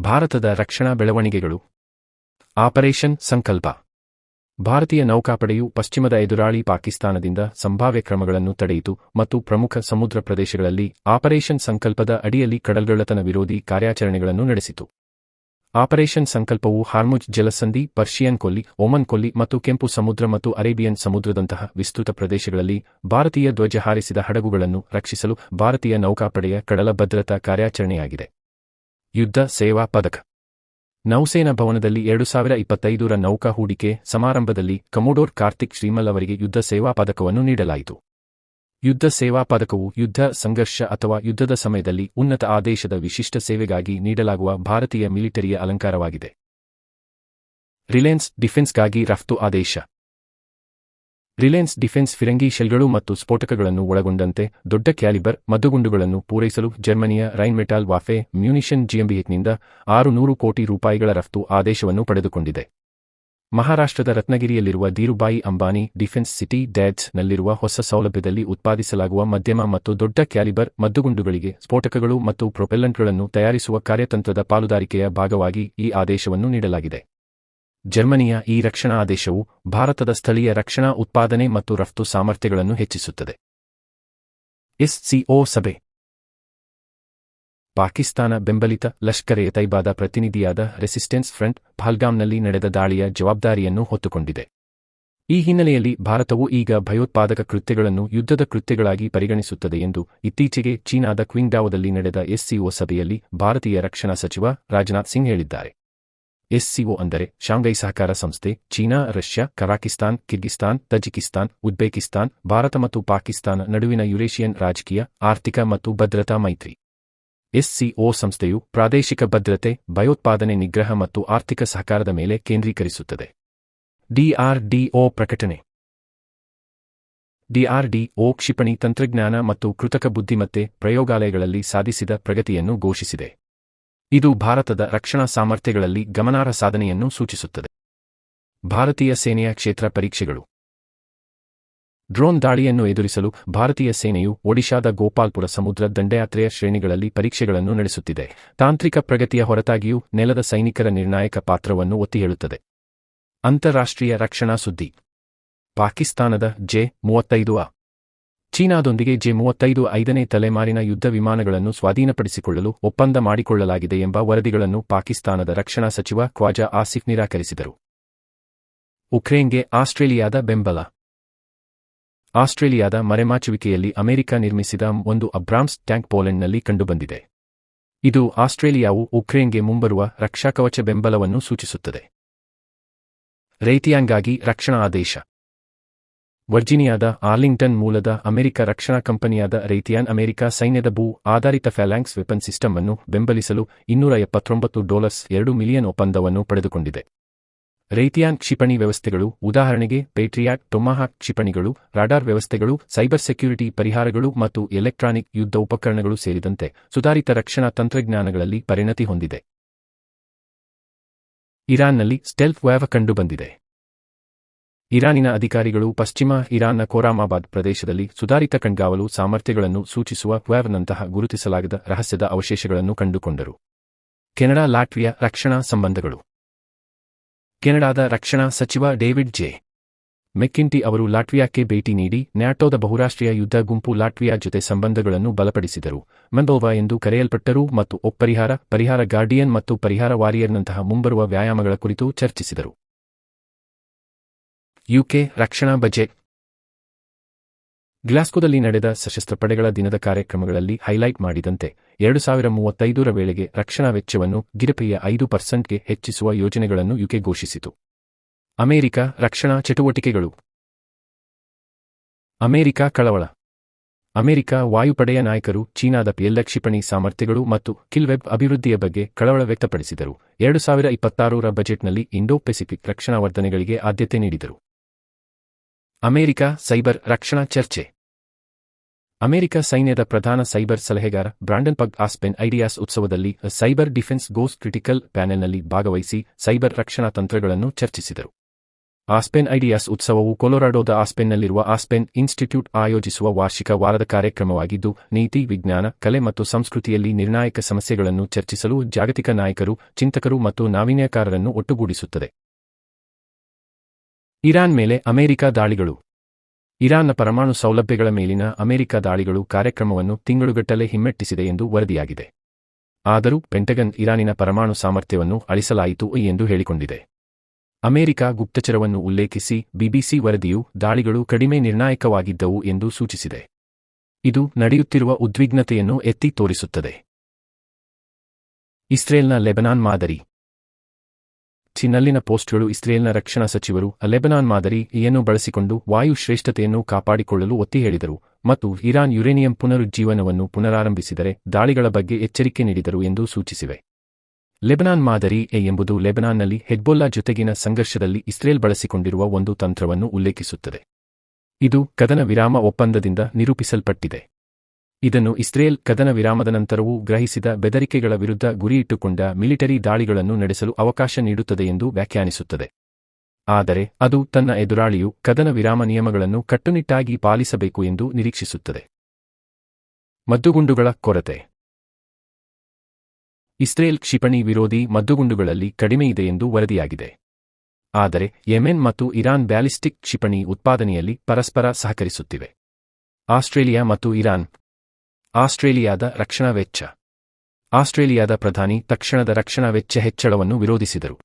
ಭಾರತದ ರಕ್ಷಣಾ ಬೆಳವಣಿಗೆಗಳು. ಆಪರೇಷನ್ ಸಂಕಲ್ಪ. ಭಾರತೀಯ ನೌಕಾಪಡೆಯು ಪಶ್ಚಿಮದ ಎದುರಾಳಿ ಪಾಕಿಸ್ತಾನದಿಂದ ಸಂಭಾವ್ಯ ಕ್ರಮಗಳನ್ನು ತಡೆಯಿತು ಮತ್ತು ಪ್ರಮುಖ ಸಮುದ್ರ ಪ್ರದೇಶಗಳಲ್ಲಿ ಆಪರೇಷನ್ ಸಂಕಲ್ಪದ ಅಡಿಯಲ್ಲಿ ಕಡಲ್ಗಳ್ಳತನ ವಿರೋಧಿ ಕಾರ್ಯಾಚರಣೆಗಳನ್ನು ನಡೆಸಿತು. ಆಪರೇಷನ್ ಸಂಕಲ್ಪವು ಹಾರ್ಮುಜ್ ಜಲಸಂಧಿ, ಪರ್ಷಿಯನ್ ಕೊಲ್ಲಿ, ಒಮನ್ ಕೊಲ್ಲಿ ಮತ್ತು ಕೆಂಪು ಸಮುದ್ರ ಮತ್ತು ಅರೇಬಿಯನ್ ಸಮುದ್ರದಂತಹ ವಿಸ್ತೃತ ಪ್ರದೇಶಗಳಲ್ಲಿ ಭಾರತೀಯ ಧ್ವಜ ಹಾರಿಸಿದ ಹಡಗುಗಳನ್ನು ರಕ್ಷಿಸಲು ಭಾರತೀಯ ನೌಕಾಪಡೆಯ ಕಡಲ ಭದ್ರತಾ ಕಾರ್ಯಾಚರಣೆಯಾಗಿದೆ. ಯುದ್ಧ ಸೇವಾ ಪದಕ. ನೌಸೇನಾ ಭವನದಲ್ಲಿ ಎರಡು ಸಾವಿರ ಇಪ್ಪತ್ತೈದರ ನೌಕಾ ಹೂಡಿಕೆ ಸಮಾರಂಭದಲ್ಲಿ ಕಮೋಡೋರ್ ಕಾರ್ತಿಕ್ ಶ್ರೀಮಲ್ ಅವರಿಗೆ ಯುದ್ಧ ಸೇವಾ ಪದಕವನ್ನು ನೀಡಲಾಯಿತು. ಯುದ್ಧ ಸೇವಾ ಪದಕವು ಯುದ್ಧ, ಸಂಘರ್ಷ ಅಥವಾ ಯುದ್ಧದ ಸಮಯದಲ್ಲಿ ಉನ್ನತ ಆದೇಶದ ವಿಶಿಷ್ಟ ಸೇವೆಗಾಗಿ ನೀಡಲಾಗುವ ಭಾರತೀಯ ಮಿಲಿಟರಿಯ ಅಲಂಕಾರವಾಗಿದೆ. ರಿಲಯನ್ಸ್ ಡಿಫೆನ್ಸ್ಗಾಗಿ ರಫ್ತು ಆದೇಶ. ರಿಲಯನ್ಸ್ ಡಿಫೆನ್ಸ್ ಫಿರಂಗಿ ಶೆಲ್ಗಳು ಮತ್ತು ಸ್ಫೋಟಕಗಳನ್ನು ಒಳಗೊಂಡಂತೆ ದೊಡ್ಡ ಕ್ಯಾಲಿಬರ್, ಮದ್ದುಗುಂಡುಗಳನ್ನು ಪೂರೈಸಲು ಜರ್ಮನಿಯ ರೈನ್ಮೆಟಾಲ್ ವಾಫೆ ಮ್ಯೂನಿಷನ್ ಜಿಎಂಬಿಎಕ್ನಿಂದ ಆರು ನೂರು ಕೋಟಿ ರೂಪಾಯಿಗಳ ರಫ್ತು ಆದೇಶವನ್ನು ಪಡೆದುಕೊಂಡಿದೆ. ಮಹಾರಾಷ್ಟ್ರದ ರತ್ನಗಿರಿಯಲ್ಲಿರುವ ಧೀರುಬಾಯಿ ಅಂಬಾನಿ ಡಿಫೆನ್ಸ್ ಸಿಟಿ ಡ್ಯಾಡ್ಸ್ ನಲ್ಲಿರುವ ಹೊಸ ಸೌಲಭ್ಯದಲ್ಲಿ ಉತ್ಪಾದಿಸಲಾಗುವ ಮಧ್ಯಮ ಮತ್ತು ದೊಡ್ಡ ಕ್ಯಾಲಿಬರ್, ಮದ್ದುಗುಂಡುಗಳಿಗೆ ಸ್ಫೋಟಕಗಳು ಮತ್ತು ಪ್ರೊಪೆಲ್ಲಂಟ್ಗಳನ್ನು ತಯಾರಿಸುವ ಕಾರ್ಯತಂತ್ರದ ಪಾಲುದಾರಿಕೆಯ ಭಾಗವಾಗಿ ಈ ಆದೇಶವನ್ನು ನೀಡಲಾಗಿದೆ. ಜರ್ಮನಿಯ ಈ ರಕ್ಷಣಾ ಆದೇಶವು ಭಾರತದ ಸ್ಥಳೀಯ ರಕ್ಷಣಾ ಉತ್ಪಾದನೆ ಮತ್ತು ರಫ್ತು ಸಾಮರ್ಥ್ಯಗಳನ್ನು ಹೆಚ್ಚಿಸುತ್ತದೆ. ಎಸ್ಸಿಒ ಸಭೆ. ಪಾಕಿಸ್ತಾನ ಬೆಂಬಲಿತ ಲಷ್ಕರ್ ತೈಬಾದ ಪ್ರತಿನಿಧಿಯಾದ ರೆಸಿಸ್ಟೆನ್ಸ್ ಫ್ರಂಟ್ ಪಹಲ್ಗಾಮ್ನಲ್ಲಿ ನಡೆದ ದಾಳಿಯ ಜವಾಬ್ದಾರಿಯನ್ನು ಹೊತ್ತುಕೊಂಡಿದೆ. ಈ ಹಿನ್ನೆಲೆಯಲ್ಲಿ ಭಾರತವು ಈಗ ಭಯೋತ್ಪಾದಕ ಕೃತ್ಯಗಳನ್ನು ಯುದ್ಧದ ಕೃತ್ಯಗಳಾಗಿ ಪರಿಗಣಿಸುತ್ತದೆ ಎಂದು ಇತ್ತೀಚೆಗೆ ಚೀನಾದ ಕ್ವಿಂಗ್ಡಾವದಲ್ಲಿ ನಡೆದ ಎಸ್ಸಿಒ ಸಭೆಯಲ್ಲಿ ಭಾರತೀಯ ರಕ್ಷಣಾ ಸಚಿವ ರಾಜನಾಥ್ ಸಿಂಗ್ ಹೇಳಿದ್ದಾರೆ. ಎಸ್ಸಿಒ ಅಂದರೆ ಶಾಂಘೈ ಸಹಕಾರ ಸಂಸ್ಥೆ, China, Russia, Kazakhstan, Kyrgyzstan, Tajikistan, Uzbekistan, Bharat ಮತ್ತು ಪಾಕಿಸ್ತಾನ ನಡುವಿನ ಯುರೇಷಿಯನ್ ರಾಜಕೀಯ, ಆರ್ಥಿಕ ಮತ್ತು ಭದ್ರತಾ ಮೈತ್ರಿ. ಎಸ್ಸಿಒ ಸಂಸ್ಥೆಯು ಪ್ರಾದೇಶಿಕ ಭದ್ರತೆ, ಭಯೋತ್ಪಾದನೆ ನಿಗ್ರಹ ಮತ್ತು ಆರ್ಥಿಕ ಸಹಕಾರದ ಮೇಲೆ ಕೇಂದ್ರೀಕರಿಸುತ್ತದೆ. ಡಿಆರ್ಡಿಒ ಪ್ರಕಟಣೆ. ಡಿಆರ್ಡಿಒ ಕ್ಷಿಪಣಿ ತಂತ್ರಜ್ಞಾನ ಮತ್ತು ಕೃತಕ ಬುದ್ಧಿಮತ್ತೆ ಪ್ರಯೋಗಾಲಯಗಳಲ್ಲಿ ಸಾಧಿಸಿದ ಪ್ರಗತಿಯನ್ನು ಘೋಷಿಸಿದೆ. ಇದು ಭಾರತದ ರಕ್ಷಣಾ ಸಾಮರ್ಥ್ಯಗಳಲ್ಲಿ ಗಮನಾರ್ಹ ಸಾಧನೆಯನ್ನು ಸೂಚಿಸುತ್ತದೆ. ಭಾರತೀಯ ಸೇನೆಯ ಕ್ಷೇತ್ರ ಪರೀಕ್ಷೆಗಳು. ಡ್ರೋನ್ ದಾಳಿಯನ್ನು ಎದುರಿಸಲು ಭಾರತೀಯ ಸೇನೆಯು ಒಡಿಶಾದ ಗೋಪಾಲ್ಪುರ ಸಮುದ್ರ ದಂಡಯಾತ್ರೆಯ ಶ್ರೇಣಿಗಳಲ್ಲಿ ಪರೀಕ್ಷೆಗಳನ್ನು ನಡೆಸುತ್ತಿದೆ. ತಾಂತ್ರಿಕ ಪ್ರಗತಿಯ ಹೊರತಾಗಿಯೂ ನೆಲದ ಸೈನಿಕರ ನಿರ್ಣಾಯಕ ಪಾತ್ರವನ್ನು ಒತ್ತಿ ಹೇಳುತ್ತದೆ ಅಂತಾರಾಷ್ಟ್ರೀಯ ರಕ್ಷಣಾ ಸುದ್ದಿ. ಪಾಕಿಸ್ತಾನದ ಜೆ ಮೂವತ್ತೈದು ಅ. ಚೀನಾದೊಂದಿಗೆ ಜೆ ಮೂವತ್ತೈದು ಐದನೇ ತಲೆಮಾರಿನ ಯುದ್ಧ ವಿಮಾನಗಳನ್ನು ಸ್ವಾಧೀನಪಡಿಸಿಕೊಳ್ಳಲು ಒಪ್ಪಂದ ಮಾಡಿಕೊಳ್ಳಲಾಗಿದೆ ಎಂಬ ವರದಿಗಳನ್ನು ಪಾಕಿಸ್ತಾನದ ರಕ್ಷಣಾ ಸಚಿವ ಖ್ವಾಜಾ ಆಸಿಫ್ ನಿರಾಕರಿಸಿದರು. ಉಕ್ರೇನ್ಗೆ ಆಸ್ಟ್ರೇಲಿಯಾದ ಬೆಂಬಲ. ಆಸ್ಟ್ರೇಲಿಯಾದ ಮರೆಮಾಚುವಿಕೆಯಲ್ಲಿ ಅಮೆರಿಕ ನಿರ್ಮಿಸಿದ ಒಂದು ಅಬ್ರಾಮ್ಸ್ ಟ್ಯಾಂಕ್ ಪೋಲೆಂಡ್ನಲ್ಲಿ ಕಂಡುಬಂದಿದೆ. ಇದು ಆಸ್ಟ್ರೇಲಿಯಾವು ಉಕ್ರೇನ್ಗೆ ಮುಂಬರುವ ರಕ್ಷಾಕವಚ ಬೆಂಬಲವನ್ನು ಸೂಚಿಸುತ್ತದೆ. ರೈತಿಯಾಂಗಾಗಿ ರಕ್ಷಣಾ ಆದೇಶ. ವರ್ಜಿನಿಯಾದ ಆರ್ಲಿಂಗ್ಟನ್ ಮೂಲದ ಅಮೆರಿಕ ರಕ್ಷಣಾ ಕಂಪನಿಯಾದ ರೈತಿಯಾನ್ ಅಮೆರಿಕ ಸೈನ್ಯದ ಭೂ ಆಧಾರಿತ ಫ್ಯಾಲಾಂಕ್ಸ್ ವೆಪನ್ ಸಿಸ್ಟಮ್ ಅನ್ನು ಬೆಂಬಲಿಸಲು ಇನ್ನೂರ ಎಪ್ಪತ್ತೊಂಬತ್ತು ಡಾಲರ್ಸ್ ಎರಡು ಮಿಲಿಯನ್ ಒಪ್ಪಂದವನ್ನು ಪಡೆದುಕೊಂಡಿದೆ. ರೈತಿಯಾನ್ ಕ್ಷಿಪಣಿ ವ್ಯವಸ್ಥೆಗಳು, ಉದಾಹರಣೆಗೆ ಪೇಟ್ರಿಯಾಟ್ ಟೊಮಾಹಾಕ್ ಕ್ಷಿಪಣಿಗಳು, ರಾಡಾರ್ ವ್ಯವಸ್ಥೆಗಳು, ಸೈಬರ್ ಸೆಕ್ಯುರಿಟಿ ಪರಿಹಾರಗಳು ಮತ್ತು ಎಲೆಕ್ಟ್ರಾನಿಕ್ ಯುದ್ಧ ಉಪಕರಣಗಳು ಸೇರಿದಂತೆ ಸುಧಾರಿತ ರಕ್ಷಣಾ ತಂತ್ರಜ್ಞಾನಗಳಲ್ಲಿ ಪರಿಣತಿ ಹೊಂದಿದೆ. ಇರಾನ್ನಲ್ಲಿ ಸ್ಟೆಲ್ಫ್ ವ್ಯಾವ ಕಂಡುಬಂದಿದೆ. ಇರಾನಿನ ಅಧಿಕಾರಿಗಳು ಪಶ್ಚಿಮ ಇರಾನ್ನ ಕೋರಾಮಾಬಾದ್ ಪ್ರದೇಶದಲ್ಲಿ ಸುಧಾರಿತ ಕಣ್ಗಾವಲು ಸಾಮರ್ಥ್ಯಗಳನ್ನು ಸೂಚಿಸುವ ಕ್ವಾರ್ನಂತಹ ಗುರುತಿಸಲಾಗದ ರಹಸ್ಯದ ಅವಶೇಷಗಳನ್ನು ಕಂಡುಕೊಂಡರು. ಕೆನಡಾ, ಲಾಟ್ವಿಯಾ ರಕ್ಷಣಾ ಸಂಬಂಧಗಳು. ಕೆನಡಾದ ರಕ್ಷಣಾ ಸಚಿವ ಡೇವಿಡ್ ಜೆ. ಮೆಕ್ಕಿಂಟಿ ಅವರು ಲಾಟ್ವಿಯಾಕ್ಕೆ ಭೇಟಿ ನೀಡಿ ನ್ಯಾಟೋದ ಬಹುರಾಷ್ಟ್ರೀಯ ಯುದ್ಧ ಗುಂಪು ಲಾಟ್ವಿಯಾ ಜೊತೆ ಸಂಬಂಧಗಳನ್ನು ಬಲಪಡಿಸಿದರು. ಮಂಡೋವಾ ಎಂದು ಕರೆಯಲ್ಪಟ್ಟರು ಮತ್ತು ಒಪ್ಪರಿಹಾರ, ಪರಿಹಾರ ಗಾರ್ಡಿಯನ್ ಮತ್ತು ಪರಿಹಾರ ವಾರಿಯರ್ನಂತಹ ಮುಂಬರುವ ವ್ಯಾಯಾಮಗಳ ಕುರಿತು ಚರ್ಚಿಸಿದರು. ಯುಕೆ ರಕ್ಷಣಾ ಬಜೆಟ್. ಗ್ಲಾಸ್ಕೋದಲ್ಲಿ ನಡೆದ ಸಶಸ್ತ್ರ ಪಡೆಗಳ ದಿನದ ಕಾರ್ಯಕ್ರಮಗಳಲ್ಲಿ ಹೈಲೈಟ್ ಮಾಡಿದಂತೆ ಎರಡು ಸಾವಿರ ಮೂವತ್ತೈದರ ವೇಳೆಗೆ ರಕ್ಷಣಾ ವೆಚ್ಚವನ್ನು ಗಿರಪೆಯ ಐದು ಪರ್ಸೆಂಟ್ಗೆ ಹೆಚ್ಚಿಸುವ ಯೋಜನೆಗಳನ್ನು ಯುಕೆ ಘೋಷಿಸಿತು. ಅಮೆರಿಕ ರಕ್ಷಣಾ ಚಟುವಟಿಕೆಗಳು. ಅಮೆರಿಕ ಕಳವಳ. ಅಮೆರಿಕ ವಾಯುಪಡೆಯ ನಾಯಕರು ಚೀನಾದ ಪಿಎಲ್ ಕ್ಷಿಪಣಿ ಸಾಮರ್ಥ್ಯಗಳು ಮತ್ತು ಕಿಲ್ವೆಬ್ ಅಭಿವೃದ್ಧಿಯ ಬಗ್ಗೆ ಕಳವಳ ವ್ಯಕ್ತಪಡಿಸಿದರು. ಎರಡು ಸಾವಿರ ಇಪ್ಪತ್ತಾರರ ಬಜೆಟ್ನಲ್ಲಿ ಇಂಡೋ ಪೆಸಿಫಿಕ್ ರಕ್ಷಣಾ ವರ್ಧನೆಗಳಿಗೆ ಆದ್ಯತೆ ನೀಡಿದರು. ಅಮೆರಿಕ ಸೈಬರ್ ರಕ್ಷಣಾ ಚರ್ಚೆ. ಅಮೆರಿಕ ಸೈನ್ಯದ ಪ್ರಧಾನ ಸೈಬರ್ ಸಲಹೆಗಾರ ಬ್ರಾಂಡನ್ ಪಗ್ ಆಸ್ಪೆನ್ ಐಡಿಯಾಸ್ ಉತ್ಸವದಲ್ಲಿ ಸೈಬರ್ ಡಿಫೆನ್ಸ್ ಗೋಸ್ ಕ್ರಿಟಿಕಲ್ ಪ್ಯಾನೆಲ್ನಲ್ಲಿ ಭಾಗವಹಿಸಿ ಸೈಬರ್ ರಕ್ಷಣಾ ತಂತ್ರಗಳನ್ನು ಚರ್ಚಿಸಿದರು. ಆಸ್ಪೆನ್ ಐಡಿಯಾಸ್ ಉತ್ಸವವು ಕೊಲೊರಾಡೋದ ಆಸ್ಪೆನ್ನಲ್ಲಿರುವ ಆಸ್ಪೆನ್ ಇನ್ಸ್ಟಿಟ್ಯೂಟ್ ಆಯೋಜಿಸುವ ವಾರ್ಷಿಕ ವಾರದ ಕಾರ್ಯಕ್ರಮವಾಗಿದ್ದು, ನೀತಿ, ವಿಜ್ಞಾನ, ಕಲೆ ಮತ್ತು ಸಂಸ್ಕೃತಿಯಲ್ಲಿ ನಿರ್ಣಾಯಕ ಸಮಸ್ಯೆಗಳನ್ನು ಚರ್ಚಿಸಲು ಜಾಗತಿಕ ನಾಯಕರು, ಚಿಂತಕರು ಮತ್ತು ನಾವೀನ್ಯಕಾರರನ್ನು ಒಟ್ಟುಗೂಡಿಸುತ್ತದೆ. ಇರಾನ್ ಮೇಲೆ ಅಮೆರಿಕ ದಾಳಿಗಳು. ಇರಾನ್ನ ಪರಮಾಣು ಸೌಲಭ್ಯಗಳ ಮೇಲಿನ ಅಮೆರಿಕ ದಾಳಿಗಳು ಕಾರ್ಯಕ್ರಮವನ್ನು ತಿಂಗಳುಗಟ್ಟಲೆ ಹಿಮ್ಮೆಟ್ಟಿಸಿದೆ ಎಂದು ವರದಿಯಾಗಿದೆ. ಆದರೂ ಪೆಂಟಗನ್ ಇರಾನಿನ ಪರಮಾಣು ಸಾಮರ್ಥ್ಯವನ್ನು ಅಳಿಸಲಾಯಿತು ಎಂದು ಹೇಳಿಕೊಂಡಿದೆ. ಅಮೆರಿಕ ಗುಪ್ತಚರವನ್ನು ಉಲ್ಲೇಖಿಸಿ ಬಿಬಿಸಿ ವರದಿಯು ದಾಳಿಗಳು ಕಡಿಮೆ ನಿರ್ಣಾಯಕವಾಗಿದ್ದವು ಎಂದು ಸೂಚಿಸಿದೆ. ಇದು ನಡೆಯುತ್ತಿರುವ ಉದ್ವಿಗ್ನತೆಯನ್ನು ಎತ್ತಿ ತೋರಿಸುತ್ತದೆ. ಇಸ್ರೇಲ್ನ ಲೆಬನಾನ್ ಮಾದರಿ ಚಿನ್ನಲ್ಲಿನ ಪೋಸ್ಟ್ಗಳು ಇಸ್ರೇಲ್ನ ರಕ್ಷಣಾ ಸಚಿವರು ಲೆಬನಾನ್ ಮಾದರಿ ಏನು ಬಳಸಿಕೊಂಡು ವಾಯು ಶ್ರೇಷ್ಠತೆಯನ್ನು ಕಾಪಾಡಿಕೊಳ್ಳಲು ಒತ್ತಿ ಹೇಳಿದರು ಮತ್ತು ಇರಾನ್ ಯುರೇನಿಯಂ ಪುನರುಜ್ಜೀವನವನ್ನು ಪುನರಾರಂಭಿಸಿದರೆ ದಾಳಿಗಳ ಬಗ್ಗೆ ಎಚ್ಚರಿಕೆ ನೀಡಿದರು ಎಂದು ಸೂಚಿಸಿವೆ. ಲೆಬನಾನ್ ಮಾದರಿ ಎ ಎಂಬುದು ಲೆಬನಾನ್ನಲ್ಲಿ ಹೆಡ್ಬೊಲ್ಲಾ ಜೊತೆಗಿನ ಸಂಘರ್ಷದಲ್ಲಿ ಇಸ್ರೇಲ್ ಬಳಸಿಕೊಂಡಿರುವ ಒಂದು ತಂತ್ರವನ್ನು ಉಲ್ಲೇಖಿಸುತ್ತದೆ. ಇದು ಕದನ ವಿರಾಮ ಒಪ್ಪಂದದಿಂದ ನಿರೂಪಿಸಲ್ಪಟ್ಟಿದೆ. ಇದನ್ನು ಇಸ್ರೇಲ್ ಕದನ ವಿರಾಮದ ನಂತರವೂ ಗ್ರಹಿಸಿದ ಬೆದರಿಕೆಗಳ ವಿರುದ್ಧ ಗುರಿಯಿಟ್ಟುಕೊಂಡ ಮಿಲಿಟರಿ ದಾಳಿಗಳನ್ನು ನಡೆಸಲು ಅವಕಾಶ ನೀಡುತ್ತದೆ ಎಂದು ವ್ಯಾಖ್ಯಾನಿಸುತ್ತದೆ. ಆದರೆ ಅದು ತನ್ನ ಎದುರಾಳಿಯು ಕದನ ವಿರಾಮ ನಿಯಮಗಳನ್ನು ಕಟ್ಟುನಿಟ್ಟಾಗಿ ಪಾಲಿಸಬೇಕು ಎಂದು ನಿರೀಕ್ಷಿಸುತ್ತದೆ. ಮದ್ದುಗುಂಡುಗಳ ಕೊರತೆ. ಇಸ್ರೇಲ್ ಕ್ಷಿಪಣಿ ವಿರೋಧಿ ಮದ್ದುಗುಂಡುಗಳಲ್ಲಿ ಕಡಿಮೆಯಿದೆ ಎಂದು ವರದಿಯಾಗಿದೆ. ಆದರೆ ಯೆಮೆನ್ ಮತ್ತು ಇರಾನ್ ಬ್ಯಾಲಿಸ್ಟಿಕ್ ಕ್ಷಿಪಣಿ ಉತ್ಪಾದನೆಯಲ್ಲಿ ಪರಸ್ಪರ ಸಹಕರಿಸುತ್ತಿವೆ. ಆಸ್ಟ್ರೇಲಿಯಾ ಮತ್ತು ಇರಾನ್ ಆಸ್ಟ್ರೇಲಿಯಾದ ರಕ್ಷಣಾ ವೆಚ್ಚ. ಆಸ್ಟ್ರೇಲಿಯಾದ ಪ್ರಧಾನಿ ತಕ್ಷಣದ ರಕ್ಷಣಾ ವೆಚ್ಚ ಹೆಚ್ಚಳವನ್ನು ವಿರೋಧಿಸಿದರು.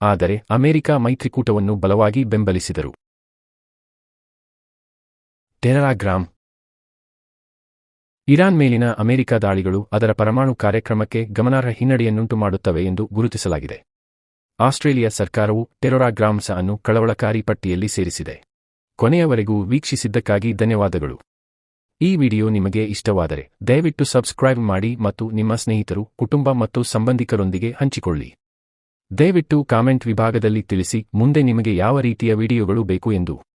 ಆದರೆ ಅಮೆರಿಕ ಮೈತ್ರಿಕೂಟವನ್ನು ಬಲವಾಗಿ ಬೆಂಬಲಿಸಿದರು. ಟೆರಾಗ್ರಾಮ್ ಇರಾನ್ ಮೇಲಿನ ಅಮೆರಿಕ ದಾಳಿಗಳು ಅದರ ಪರಮಾಣು ಕಾರ್ಯಕ್ರಮಕ್ಕೆ ಗಮನಾರ್ಹ ಹಿನ್ನಡೆಯನ್ನುಂಟು ಮಾಡುತ್ತವೆ ಎಂದು ಗುರುತಿಸಲಾಗಿದೆ. ಆಸ್ಟ್ರೇಲಿಯಾ ಸರ್ಕಾರವು ಟೆರೊರಾಗ್ರಾಮ್ಸ್ ಅನ್ನು ಕಳವಳಕಾರಿ ಪಟ್ಟಿಯಲ್ಲಿ ಸೇರಿಸಿದೆ. ಕೊನೆಯವರೆಗೂ ವೀಕ್ಷಿಸಿದ್ದಕ್ಕಾಗಿ ಧನ್ಯವಾದಗಳು. ಈ ವಿಡಿಯೋ ನಿಮಗೆ ಇಷ್ಟವಾದರೆ ದಯವಿಟ್ಟು ಸಬ್ಸ್ಕ್ರೈಬ್ ಮಾಡಿ ಮತ್ತು ನಿಮ್ಮ ಸ್ನೇಹಿತರು, ಕುಟುಂಬ ಮತ್ತು ಸಂಬಂಧಿಕರೊಂದಿಗೆ ಹಂಚಿಕೊಳ್ಳಿ. ದಯವಿಟ್ಟು ಕಾಮೆಂಟ್ ವಿಭಾಗದಲ್ಲಿ ತಿಳಿಸಿ, ಮುಂದೆ ನಿಮಗೆ ಯಾವ ರೀತಿಯ ವಿಡಿಯೋಗಳು ಬೇಕು ಎಂದು.